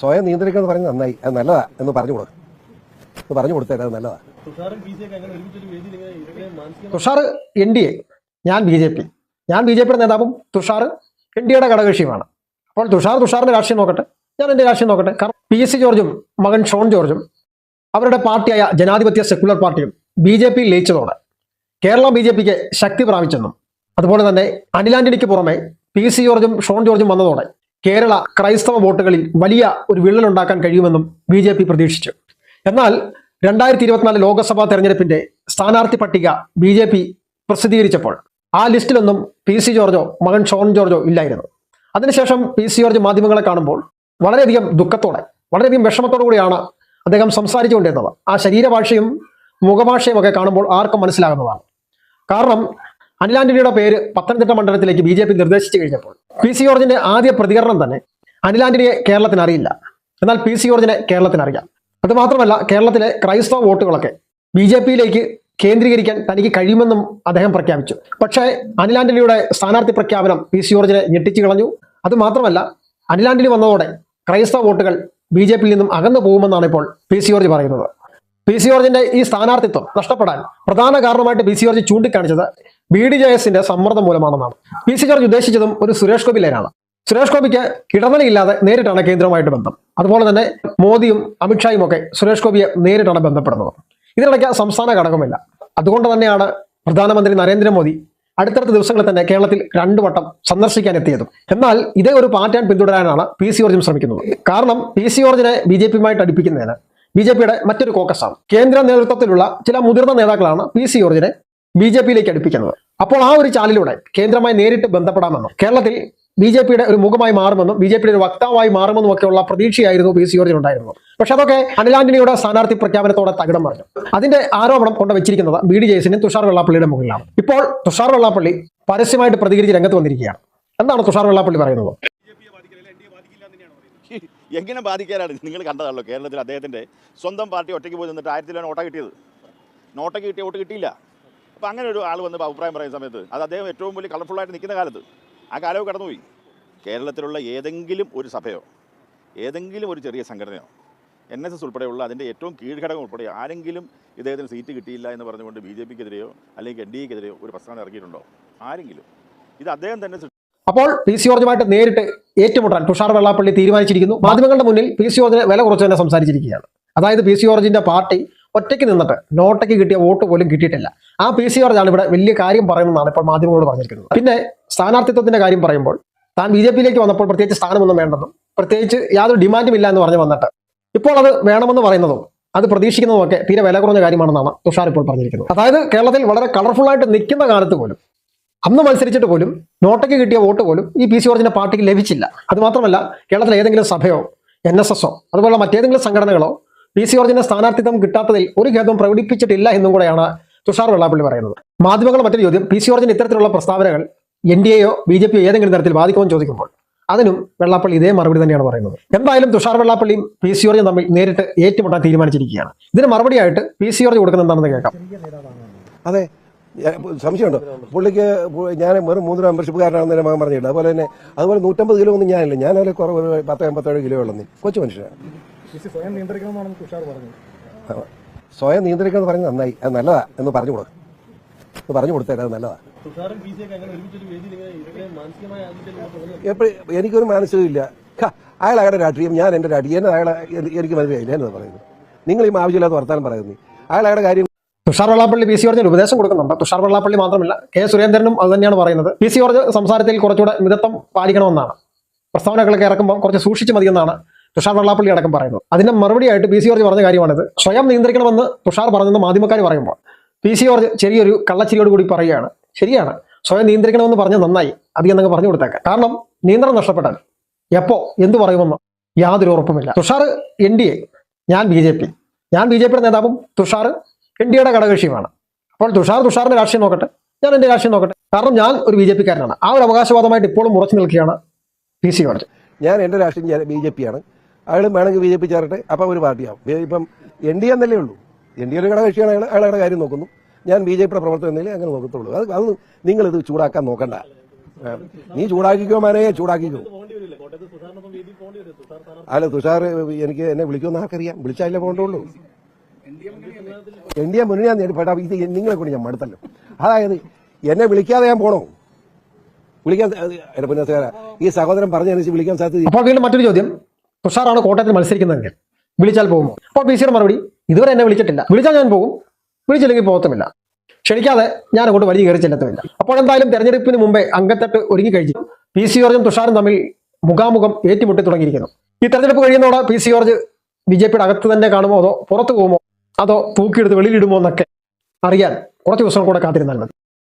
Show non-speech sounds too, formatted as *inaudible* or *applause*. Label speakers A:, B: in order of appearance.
A: സ്വയം നിയന്ത്രിക്കുന്നത് പറഞ്ഞ് നന്നായി. അത് നല്ലതാ എന്ന് പറഞ്ഞു കൊടുക്കും. എന്ന് പറഞ്ഞു കൊടുത്തേ അത് നല്ലതാ.
B: തുഷാർ എൻ ഡി എ ഞാൻ ബി ജെ പി ഞാൻ ബി ജെ പിയുടെ നേതാവും തുഷാർ എൻ ഡി എയുടെ ഘടകകക്ഷിയുമാണ്. അപ്പോൾ തുഷാർ തുഷാറിന്റെ രാഷ്ട്രീയം നോക്കട്ടെ ഞാൻ എന്റെ രാഷ്ട്രീയം നോക്കട്ടെ. കാരണം പി എസ് സി ജോർജും മകൻ ഷോൺ ജോർജും അവരുടെ പാർട്ടിയായ ജനാധിപത്യ സെക്യുലർ പാർട്ടിയും ബി ജെ പി ലയിച്ചതോടെ കേരള ബി ജെ പിക്ക് ശക്തി പ്രാപിച്ചെന്നും അതുപോലെ തന്നെ അനിലാന്റണിക്ക് പുറമെ പി സി ജോർജും ഷോൺ ജോർജും വന്നതോടെ കേരള ക്രൈസ്തവ വോട്ടുകളിൽ വലിയ ഒരു വിള്ളലുണ്ടാക്കാൻ കഴിയുമെന്നും ബി ജെ പി പ്രതീക്ഷിച്ചു. എന്നാൽ രണ്ടായിരത്തി ഇരുപത്തിനാല് ലോക്സഭാ തെരഞ്ഞെടുപ്പിന്റെ സ്ഥാനാർത്ഥി പട്ടിക ബി ജെ പി പ്രസിദ്ധീകരിച്ചപ്പോൾ ആ ലിസ്റ്റിലൊന്നും പി സി ജോർജോ മകൻ ഷോൺ ജോർജോ ഇല്ലായിരുന്നു. അതിനുശേഷം പി സി ജോർജ് മാധ്യമങ്ങളെ കാണുമ്പോൾ വളരെയധികം ദുഃഖത്തോടെ വളരെയധികം വിഷമത്തോടു കൂടിയാണ് അദ്ദേഹം സംസാരിച്ചുകൊണ്ടിരുന്നത് ആ ശരീരഭാഷയും മുഖഭാഷയും ഒക്കെ കാണുമ്പോൾ ആർക്കും മനസ്സിലാകുന്നതാണ്. കാരണം അനിൽ ആന്റണിയുടെ പേര് പത്തനംതിട്ട മണ്ഡലത്തിലേക്ക് ബി ജെ പി നിർദ്ദേശിച്ചു കഴിഞ്ഞപ്പോൾ പി സി ജോർജിന്റെ ആദ്യ പ്രതികരണം തന്നെ അനിൽ ആന്റണിയെ കേരളത്തിന് അറിയില്ല. എന്നാൽ പി സി ജോർജിനെ കേരളത്തിന് അറിയാം. അത് മാത്രമല്ല കേരളത്തിലെ ക്രൈസ്തവ വോട്ടുകളൊക്കെ ബി ജെ പിയിലേക്ക് കേന്ദ്രീകരിക്കാൻ തനിക്ക് കഴിയുമെന്നും അദ്ദേഹം പ്രഖ്യാപിച്ചു. പക്ഷേ അനിൽ ആന്റണിയുടെ സ്ഥാനാർത്ഥി പ്രഖ്യാപനം പി സി ജോർജിനെ ഞെട്ടിച്ചു കളഞ്ഞു. അത് മാത്രമല്ല അനിൽ ആന്റണി വന്നതോടെ ക്രൈസ്തവ വോട്ടുകൾ ബി ജെ പിയിൽ നിന്നും അകന്നു പോകുമെന്നാണ് ഇപ്പോൾ പി സി ജോർജ് പറയുന്നത്. പി സി ജോർജിന്റെ ഈ സ്ഥാനാർത്ഥിത്വം നഷ്ടപ്പെടാൻ പ്രധാന കാരണമായിട്ട് പി സി ജോർജ് ചൂണ്ടിക്കാണിച്ചത് ബി ഡി ജെ എസിന്റെ സമ്മർദ്ദം മൂലമാണെന്നാണ്. പി സി ജോർജ് ഉദ്ദേശിച്ചതും ഒരു സുരേഷ് ഗോപി ലൈനാണ്. സുരേഷ് ഗോപിക്ക് കിടന്നലയില്ലാതെ നേരിട്ടാണ് കേന്ദ്രവുമായിട്ട് ബന്ധം. അതുപോലെ തന്നെ മോദിയും അമിത്ഷായും ഒക്കെ സുരേഷ് ഗോപിയെ നേരിട്ടാണ് ബന്ധപ്പെടുന്നത്. ഇതിനിടയ്ക്ക് സംസ്ഥാന ഘടകമില്ല അതുകൊണ്ട് തന്നെയാണ് പ്രധാനമന്ത്രി നരേന്ദ്രമോദി അടുത്തടുത്ത ദിവസങ്ങളിൽ തന്നെ കേരളത്തിൽ രണ്ടു വട്ടം സന്ദർശിക്കാൻ എത്തിയതും. എന്നാൽ ഇതേ ഒരു പാറ്റേൺ പിന്തുടരാനാണ് പി സി ജോർജും ശ്രമിക്കുന്നത്. കാരണം പി സി ജോർജിനെ ബി ജെ പിയുമായിട്ട് അടുപ്പിക്കുന്നതിന് ബി ജെ പിയുടെ മറ്റൊരു കോക്കസാണ്. കേന്ദ്ര നേതൃത്വത്തിലുള്ള ചില മുതിർന്ന നേതാക്കളാണ് P C George B J പിയിലേക്ക് അടുപ്പിക്കുന്നത്. അപ്പോൾ ആ ഒരു ചാലിലൂടെ കേന്ദ്രമായി നേരിട്ട് ബന്ധപ്പെടാമെന്നും കേരളത്തിൽ ബി ജെ പിയുടെ ഒരു മുഖമായി മാറുമെന്നും ബി ജെ പിയുടെ ഒരു വക്താവായി മാറുമെന്നും ഒക്കെയുള്ള പ്രതീക്ഷയായിരുന്നു പി സി ജോർജിന് ഉണ്ടായിരുന്നത്. പക്ഷെ അതൊക്കെ അനിൽ ആന്റണിയുടെ സ്ഥാനാർത്ഥി പ്രഖ്യാപനത്തോടെ തകിടം മറിഞ്ഞു. അതിന്റെ ആരോപണം കൊണ്ട് വെച്ചിരിക്കുന്നത് ബി ഡി ജെസിനും തുഷാർ വെള്ളാപ്പള്ളിയുടെ മുകളിലാണ്. ഇപ്പോൾ തുഷാർ വെള്ളാപ്പള്ളി പരസ്യമായിട്ട് പ്രതികരിച്ച് രംഗത്ത് വന്നിരിക്കുകയാണ്. എന്താണ് തുഷാർ വെള്ളാപ്പള്ളി പറയുന്നത്? *laughs*
C: എങ്ങനെ ബാധിക്കാനാണ്? നിങ്ങൾ കണ്ടതാണല്ലോ കേരളത്തിൽ അദ്ദേഹത്തിന്റെ സ്വന്തം പാർട്ടി ഒറ്റയ്ക്ക് പോയി നിന്നിട്ട് ആയിരത്തിലാണ് ഓട്ട കിട്ടിയത്. നോട്ട കിട്ടിയ വോട്ട് കിട്ടിയില്ല. അപ്പോൾ അങ്ങനെ ഒരു ആൾ വന്ന് അഭിപ്രായം പറയുന്ന സമയത്ത് അത് അദ്ദേഹം ഏറ്റവും വലിയ കളർഫുള്ളായിട്ട് നിൽക്കുന്ന കാലത്ത്. ആ കാലവും കടന്നുപോയി. കേരളത്തിലുള്ള ഏതെങ്കിലും ഒരു സഭയോ ഏതെങ്കിലും ഒരു ചെറിയ സംഘടനയോ എൻ എസ് എസ് ഉൾപ്പെടെയുള്ള അതിന്റെ ഏറ്റവും കീഴ്ഘടകം ഉൾപ്പെടെ ആരെങ്കിലും ഇദ്ദേഹത്തിന് സീറ്റ് കിട്ടിയില്ല എന്ന് പറഞ്ഞുകൊണ്ട് ബി ജെ പിക്കെതിരെയോ അല്ലെങ്കിൽ എൻ ഡി എക്കെതിരെയോ ഒരു പ്രസ്ഥാനം ഇറക്കിയിട്ടുണ്ടോ? ആരെങ്കിലും. ഇത് അദ്ദേഹം തന്നെ
B: അപ്പോൾ പി സി ജോർജുമായിട്ട് നേരിട്ട് ഏറ്റുമുട്ടാൻ തുഷാർ വെള്ളാപ്പള്ളി തീരുമാനിച്ചിരിക്കുന്നു. മാധ്യമങ്ങളുടെ മുന്നിൽ പി സി ജോർജിന് വില കുറച്ച് തന്നെ സംസാരിച്ചിരിക്കുകയാണ്. അതായത് പി സി ജോർജിന്റെ പാർട്ടി ഒറ്റയ്ക്ക് നിന്നിട്ട് നോട്ടയ്ക്ക് കിട്ടിയ വോട്ട് പോലും കിട്ടിയിട്ടില്ല. ആ പി സി ജോർജാണ് ഇവിടെ വലിയ കാര്യം പറയുന്നതാണ് ഇപ്പോൾ മാധ്യമങ്ങളോട് പറഞ്ഞിരിക്കുന്നത്. പിന്നെ സ്ഥാനാർത്ഥിത്വത്തിന്റെ കാര്യം പറയുമ്പോൾ താൻ ബി ജെ പിയിലേക്ക് വന്നപ്പോൾ പ്രത്യേകിച്ച് സ്ഥാനമൊന്നും വേണ്ടെന്നും പ്രത്യേകിച്ച് യാതൊരു ഡിമാൻഡും ഇല്ല എന്ന് പറഞ്ഞു വന്നിട്ട് ഇപ്പോൾ അത് വേണമെന്ന് പറയുന്നതും അത് പ്രതീക്ഷിക്കുന്നതും ഒക്കെ തീരെ വില കുറഞ്ഞ കാര്യമാണെന്നാണ് തുഷാർ ഇപ്പോൾ പറഞ്ഞിരിക്കുന്നത്. അതായത് കേരളത്തിൽ വളരെ കളർഫുൾ ആയിട്ട് നിൽക്കുന്ന കാലത്ത് പോലും അന്ന് മത്സരിച്ചിട്ട് പോലും നോട്ടയ്ക്ക് കിട്ടിയ വോട്ട് പോലും ഈ പി സി ജോർജിന്റെ പാർട്ടിക്ക് ലഭിച്ചില്ല. അത് മാത്രമല്ല കേരളത്തിലെ ഏതെങ്കിലും സഭയോ എൻ എസ് എസോ അതുപോലുള്ള മറ്റേതെങ്കിലും സംഘടനകളോ പി സി ജോർജിന്റെ സ്ഥാനാർത്ഥിത്വം കിട്ടാത്തതിൽ ഒരു ഖേദവും പ്രകടിപ്പിച്ചിട്ടില്ല എന്നും കൂടെയാണ് തുഷാർ വെള്ളാപ്പള്ളി പറയുന്നത്. മാധ്യമങ്ങൾ മറ്റൊരു ചോദ്യം പി സി ജോർജിന് ഇത്തരത്തിലുള്ള പ്രസ്താവനകൾ എൻ ഡി എയോ ബി ജെ പിയോ ഏതെങ്കിലും തരത്തിൽ ബാധിക്കുമെന്ന് ചോദിക്കുമ്പോൾ അതിനും വെള്ളാപ്പള്ളി ഇതേ മറുപടി തന്നെയാണ് പറയുന്നത്. എന്തായാലും തുഷാർ വെള്ളാപ്പള്ളിയും പി സി ജോർജും തമ്മിൽ നേരിട്ട് ഏറ്റുമുട്ടാൻ തീരുമാനിച്ചിരിക്കുകയാണ്. ഇതിന് മറുപടിയായിട്ട് പി സി ജോർജ് കൊടുക്കുന്ന എന്താണെന്ന് കേൾക്കാം.
A: അതെ സംശയമുണ്ടോ. പുള്ളിക്ക് ഞാൻ വെറും മൂന്നര മെമ്പർഷിപ്പുകാരനാണെന്ന് മകൻ പറഞ്ഞിട്ടുണ്ട്. അതുപോലെ തന്നെ അതുപോലെ നൂറ്റമ്പത് കിലോ ഒന്നും ഞാനില്ല. ഞാൻ അതിൽ കുറവ് പത്ത് എൺപത്തേഴ് കിലോ ഉള്ളു കൊച്ചു മനുഷ്യനാണ്.
D: സ്വയം നിയന്ത്രിക്കണമെന്നാണ് തുഷാർ പറഞ്ഞത്.
A: സ്വയം നിയന്ത്രിക്കണം പറഞ്ഞ് നന്നായി. അത് നല്ലതാ. എന്ന് പറഞ്ഞു കൊടുക്കും. എന്ന് പറഞ്ഞു കൊടുത്തേരാ അത് നല്ലതാ. എപ്പോഴും എനിക്കൊരു മാനസികമില്ല അയാൾ അയാളുടെ രാഷ്ട്രീയം. ഞാൻ എന്റെ രാഷ്ട്രീയം. എന്നെ അയാളെ എനിക്ക് മനസ്സിലായില്ല എന്നത് പറയുന്നത്? നിങ്ങൾ ഈ ആവശ്യമില്ലാത്ത വർത്താനം പറയുന്നു. അയാൾ അയാളുടെ കാര്യം
B: തുഷാർ വെള്ളാപ്പള്ളി പി സി ജോർജിന് ഉപദേശം കൊടുക്കുന്നുണ്ട്. തുഷാർ വെള്ളാപ്പള്ളി മാത്രമല്ല കെ സുരേന്ദ്രനും അത് തന്നെയാണ് പറയുന്നത്. പി സി ജോർജ് സംസാരത്തിൽ കുറച്ചുകൂടെ മിതത്വം പാലിക്കണമെന്നാണ്. പ്രസ്താവനകളൊക്കെ ഇറക്കുമ്പോൾ കുറച്ച് സൂക്ഷിച്ച് മതിയെന്നാണ് തുഷാർ വെള്ളാപ്പള്ളി അടക്കം പറയുന്നത് അതിന്റെ മറുപടിയായിട്ട് പി സി ജോർജ് പറഞ്ഞ കാര്യമാണിത്. സ്വയം നിയന്ത്രിക്കണമെന്ന് തുഷാർ പറഞ്ഞെന്ന് മാധ്യമക്കാർ പറയുമ്പോൾ. പി സി ജോർജ് ചെറിയൊരു കള്ളച്ചിരിയോട് കൂടി പറയുകയാണ്. ശരിയാണ്. സ്വയം നിയന്ത്രിക്കണമെന്ന് പറഞ്ഞ് നന്നായി. അധികം നിങ്ങൾ പറഞ്ഞു കൊടുത്തേക്കാം. കാരണം നിയന്ത്രണം നഷ്ടപ്പെട്ടാൽ എപ്പോ എന്ത് പറയുമെന്ന് യാതൊരു ഉറപ്പുമില്ല. Thushar N D A. ഞാൻ ബി ജെ പി. ഞാൻ ബി ജെ പിയുടെ നേതാവും തുഷാർ എൻ ഡി എയുടെ ഘടകകക്ഷിയുമാണ്. അപ്പോൾ തുഷാർ തുഷാറിന്റെ രാഷ്ട്രീയം നോക്കട്ടെ. ഞാൻ എന്റെ രാഷ്ട്രീയം നോക്കട്ടെ. കാരണം ഞാൻ ഒരു ബി ജെ പിക്കാരനാണ്. ആ ഒരു അവകാശവാദമായിട്ട് ഇപ്പോഴും ഉറച്ചു നിൽക്കുകയാണ് പി സി ജോർജ്.
A: ഞാൻ എന്റെ രാഷ്ട്രീയം ബി ജെ പി ആണ്. അയാളും വേണമെങ്കിൽ ബി ജെ പി ചേരട്ടെ അപ്പം ഒരു പാർട്ടിയാവും. ഇപ്പം എൻ ഡി എന്നല്ലേ ഉള്ളൂ. എൻ ഡി എയുടെ ഘടകകക്ഷിയാണ് അയാൾ അയാളുടെ കാര്യം നോക്കുന്നു. ഞാൻ ബി ജെ പിയുടെ പ്രവർത്തനം എന്നല്ലേ അങ്ങനെ നോക്കത്തുള്ളൂ. അത് അത് നിങ്ങളിത് ചൂടാക്കാൻ നോക്കണ്ട. നീ ചൂടാക്കിക്കോ മാനേ ചൂടാക്കിക്കോ. അല്ല തുഷാർ എനിക്ക് എന്നെ വിളിക്കുമെന്ന് ആർക്കറിയാം. വിളിച്ചാലേ പോകണ്ടുള്ളൂ എൻ ഡി എ മുന്നണിയാ നേടിപ്പെട്ടാ ഇത് നിങ്ങളെ കൊണ്ട് ഞാൻ മടുത്തല്ലോ. അതായത് എന്നെ വിളിക്കാതെ ഞാൻ പോണോ? വിളിക്കാൻ ഈ സഹോദരൻ പറഞ്ഞനുസരിച്ച് വിളിക്കാൻ സാധ്യത
B: മറ്റൊരു ചോദ്യം. തുഷാറാണ് കോട്ടയത്തിൽ മത്സരിക്കുന്നതെങ്കിൽ. വിളിച്ചാൽ പോകുമോ? അപ്പോൾ പി സിയുടെ മറുപടി. ഇതുവരെ എന്നെ വിളിച്ചിട്ടില്ല. വിളിച്ചാൽ ഞാൻ പോകും. വിളിച്ചില്ലെങ്കിൽ പോകത്തുമില്ല. ക്ഷണിക്കാതെ ഞാൻ അങ്ങോട്ട് വലിയ കയറി ചെല്ലത്തുമില്ല. അപ്പോൾ എന്തായാലും തെരഞ്ഞെടുപ്പിന് മുമ്പേ അംഗത്തട്ട് ഒരുങ്ങി കഴിഞ്ഞു. പി സി ജോർജും തുഷാറും തമ്മിൽ മുഖാമുഖം ഏറ്റുമുട്ടി തുടങ്ങിയിരിക്കുന്നു. ഈ തെരഞ്ഞെടുപ്പ് കഴിയുന്നതോടെ P C George B J പിയുടെ അകത്ത് തന്നെ കാണുമോ? അതോ പുറത്തു പോകുമോ? അതോ തൂക്കിയെടുത്ത് വെളിയിലിടുമോ എന്നൊക്കെ അറിയാൻ കുറച്ച് ദിവസം കൂടെ കാത്തിരുന്നാൽ മതി.